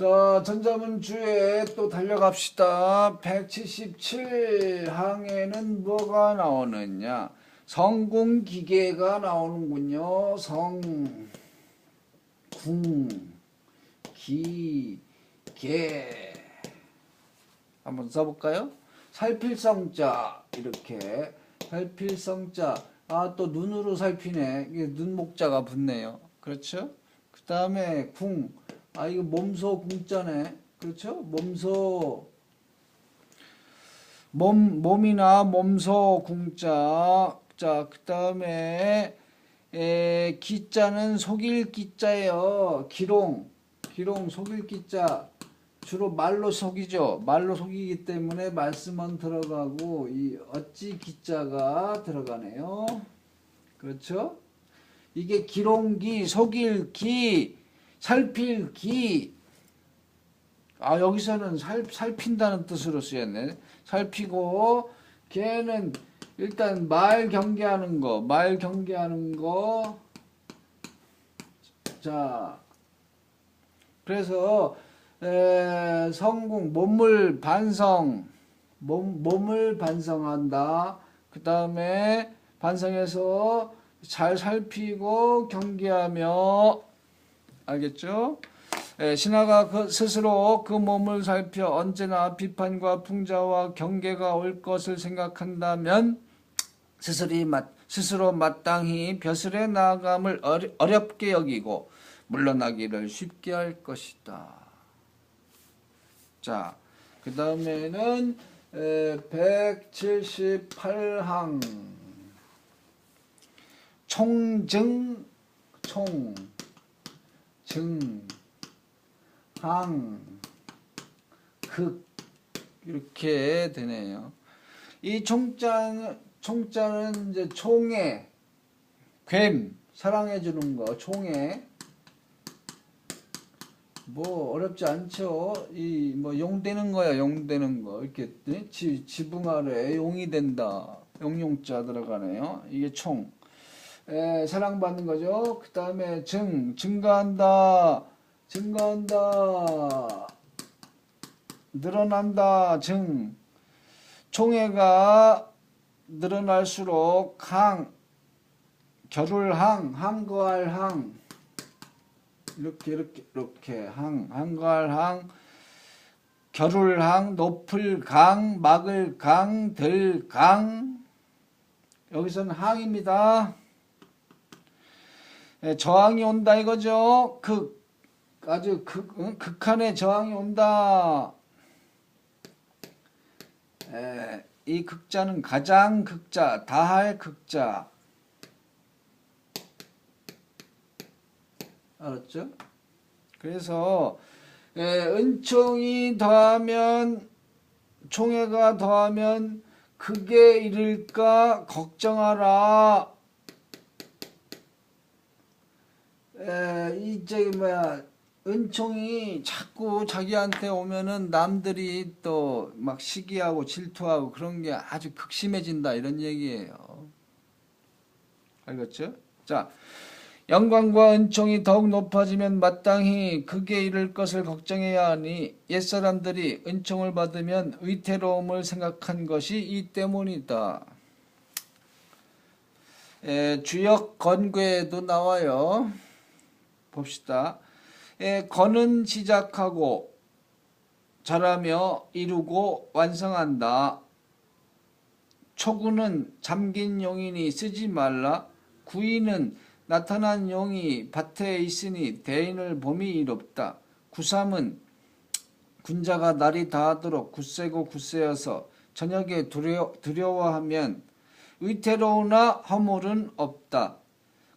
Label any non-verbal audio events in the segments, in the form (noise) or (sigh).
자, 전자문주에 또 달려갑시다. 177항에는 뭐가 나오느냐? 성공기계가 나오는군요. 성, 궁, 기, 계. 한번 써볼까요? 살필성자, 이렇게. 살필성자. 아, 또 눈으로 살피네. 눈목자가 붙네요. 그렇죠? 그 다음에 궁. 아, 이거 몸소 궁자네. 그렇죠? 몸소. 몸, 몸이나 몸소 궁자. 자, 그 다음에, 에, 기자는 속일 기자예요. 기롱. 기롱, 속일 기자. 주로 말로 속이죠. 말로 속이기 때문에 말씀은 들어가고, 이 어찌 기자가 들어가네요. 그렇죠? 이게 기롱기, 속일기, 살필기. 아, 여기서는 살, 살핀다는 뜻으로 쓰였네. 살피고, 걔는 일단 말 경계하는 거, 말 경계하는 거. 자, 그래서, 에, 성공, 몸을 반성, 몸, 몸을 반성한다. 그 다음에 반성해서 잘 살피고 경계하며, 알겠죠? 예, 신하가 그 스스로 그 몸을 살펴 언제나 비판과 풍자와 경계가 올 것을 생각한다면 스스로, 마, 스스로 마땅히 벼슬에 나아감을 어려, 어렵게 여기고 물러나기를 쉽게 할 것이다. 자, 그 다음에는 178항 총증 총 증, 항, 극 이렇게 되네요. 이 총자는 총자는 이제 총에 괸 사랑해 주는 거 총에 뭐 어렵지 않죠. 이 뭐 용되는 거야 용되는 거 이렇게 지, 지붕 아래 용이 된다 용용자 들어가네요. 이게 총 에, 사랑받는 거죠. 그 다음에 증 증가한다 증가한다 늘어난다 증 총회가 늘어날수록 항 결울항 항거할항 이렇게 이렇게 이렇게 항 항거할항 결울항 높을 강 막을 강 들 강 여기서는 항입니다. 예, 저항이 온다 이거죠. 극 아주 극, 응? 극한의 저항이 온다. 에, 이 극자는 가장 극자, 다할 극자. 알았죠? 그래서 에, 은총이 더하면 총회가 더하면 그게 이를까 걱정하라. 에, 이제 뭐야 은총이 자꾸 자기한테 오면은 남들이 또 막 시기하고 질투하고 그런 게 아주 극심해진다 이런 얘기예요. 알겠죠? 자, 영광과 은총이 더욱 높아지면 마땅히 극에 이를 것을 걱정해야 하니 옛사람들이 은총을 받으면 위태로움을 생각한 것이 이 때문이다. 에, 주역 건괴에도 나와요. 봅시다. 에, 건은 시작하고 잘하며 이루고 완성한다. 초구는 잠긴 용인이 쓰지 말라. 구이는 나타난 용이 밭에 있으니 대인을 봄이 이롭다. 구삼은 군자가 날이 다하도록 굳세고 굳세어서 저녁에 두려, 두려워하면 위태로우나 허물은 없다.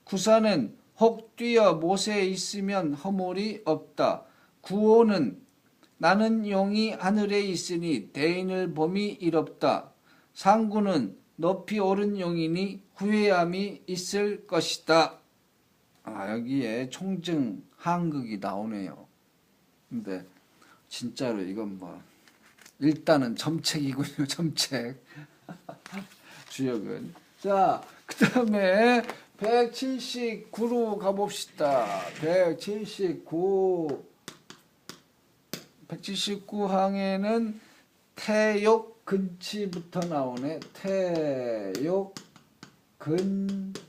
구사는 혹 뛰어 못에 있으면 허물이 없다. 구호는 나는 용이 하늘에 있으니 대인을 봄이 이롭다. 상구는 높이 오른 용이니 후회함이 있을 것이다. 아, 여기에 총증 한극이 나오네요. 근데 진짜로 이건 뭐 일단은 점책이군요. (laughs) 점책. 주역은. 자, 그 다음에 179로 가봅시다. 179. 179항에는 태욕 근치부터 나오네. 태욕 근치.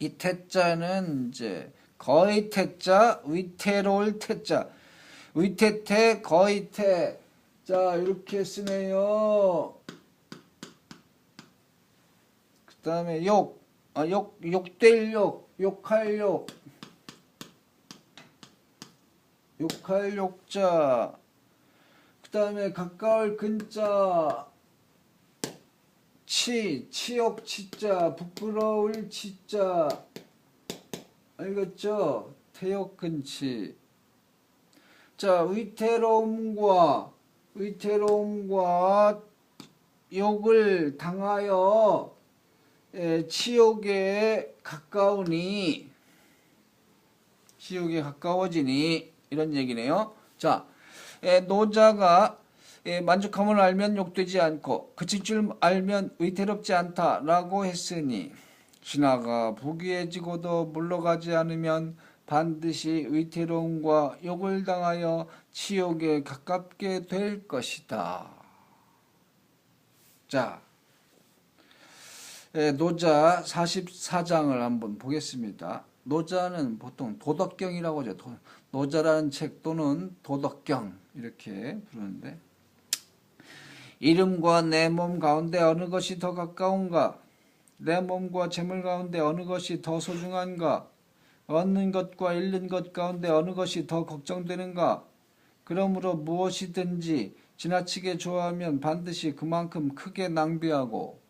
이 태자는 이제 거의 태자, 위태로울 태자. 위태태, 거의 태. 자, 이렇게 쓰네요. 그 다음에 욕, 아, 욕, 욕될 욕, 욕할 욕. 욕할 욕자. 그 다음에 가까울 근자. 치, 치욕 치자, 부끄러울 치자. 알겠죠? 태욕 근치. 자, 위태로움과, 위태로움과 욕을 당하여 에, 치욕에 가까우니, 치욕에 가까워지니, 이런 얘기네요. 자, 에, 노자가 에, 만족함을 알면 욕되지 않고 그칠 줄 알면 위태롭지 않다라고 했으니 신하가 부귀해지고도 물러가지 않으면 반드시 위태로움과 욕을 당하여 치욕에 가깝게 될 것이다. 자, 에, 노자 44장을 한번 보겠습니다. 노자는 보통 도덕경이라고 하죠. 도- 노자라는 책 또는 도덕경 이렇게 부르는데 이름과 내 몸 가운데 어느 것이 더 가까운가? 내 몸과 재물 가운데 어느 것이 더 소중한가? 얻는 것과 잃는 것 가운데 어느 것이 더 걱정되는가? 그러므로 무엇이든지 지나치게 좋아하면 반드시 그만큼 크게 낭비하고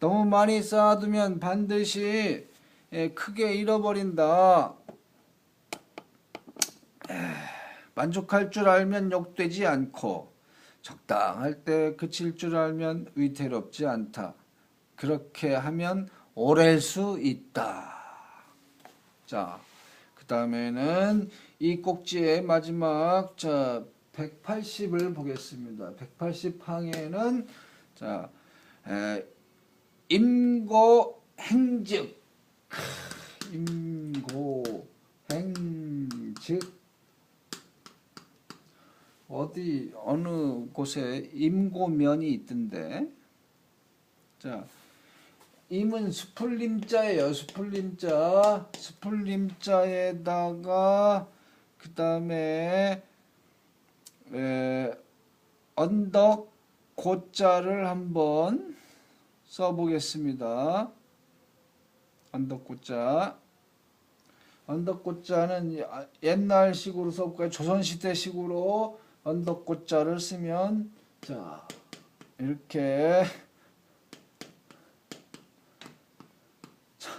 너무 많이 쌓아두면 반드시 예, 크게 잃어버린다. 에, 만족할 줄 알면 욕되지 않고 적당할 때 그칠 줄 알면 위태롭지 않다. 그렇게 하면 오랠 수 있다. 자, 그 다음에는 이 꼭지의 마지막 자 180을 보겠습니다. 180항에는 자 에, 임고 행즉 임고 행즉 어디 어느 곳에 임고면이 있던데? 자 임은 수풀림자예요. 수풀림자. 수풀림자에다가 그 다음에 언덕 고자를 한번 써보겠습니다. 언덕 고자. 언덕 고자는 옛날식으로 써볼까요? 조선시대식으로 언덕 고자를 쓰면 자 이렇게. 자,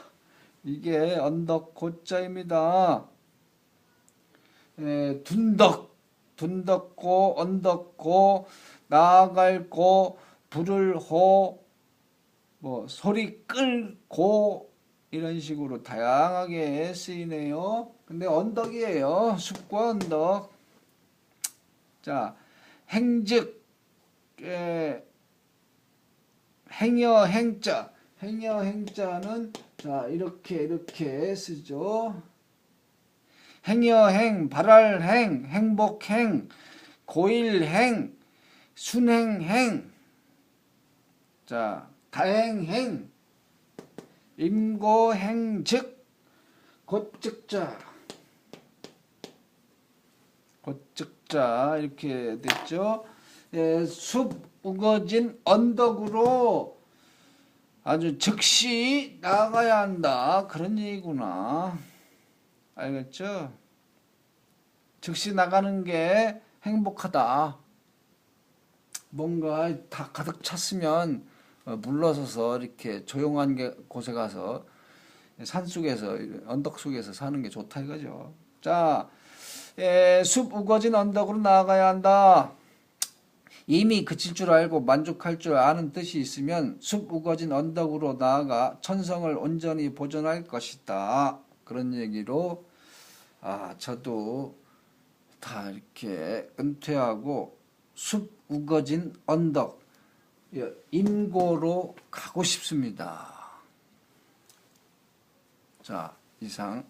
이게 언덕 고자입니다. 에, 둔덕. 둔덕고 언덕고 나아갈 고 불을 호 뭐 소리 끌고 이런 식으로 다양하게 쓰이네요. 근데 언덕이에요. 숲과 언덕. 자, 행즉, 에, 행여 행자, 행여 행자는 자 이렇게 이렇게 쓰죠. 행여 행, 발할 행, 행복 행, 고일 행, 순행 행. 자, 다행 행, 임고 행즉, 곧즉자. 곧즉자 이렇게 됐죠. 예, 숲 우거진 언덕으로 아주 즉시 나가야 한다 그런 얘기구나. 알겠죠? 즉시 나가는 게 행복하다. 뭔가 다 가득 찼으면 어, 물러서서 이렇게 조용한 게- 곳에 가서 산 속에서 언덕 속에서 사는 게 좋다 이거죠. 자, 에, 숲 우거진 언덕으로 나아가야 한다. 이미 그칠 줄 알고 만족할 줄 아는 뜻이 있으면 숲 우거진 언덕으로 나아가 천성을 온전히 보존할 것이다. 그런 얘기로 아 저도 다 이렇게 은퇴하고 숲 우거진 언덕 예, 임고로 가고 싶습니다. 자 이상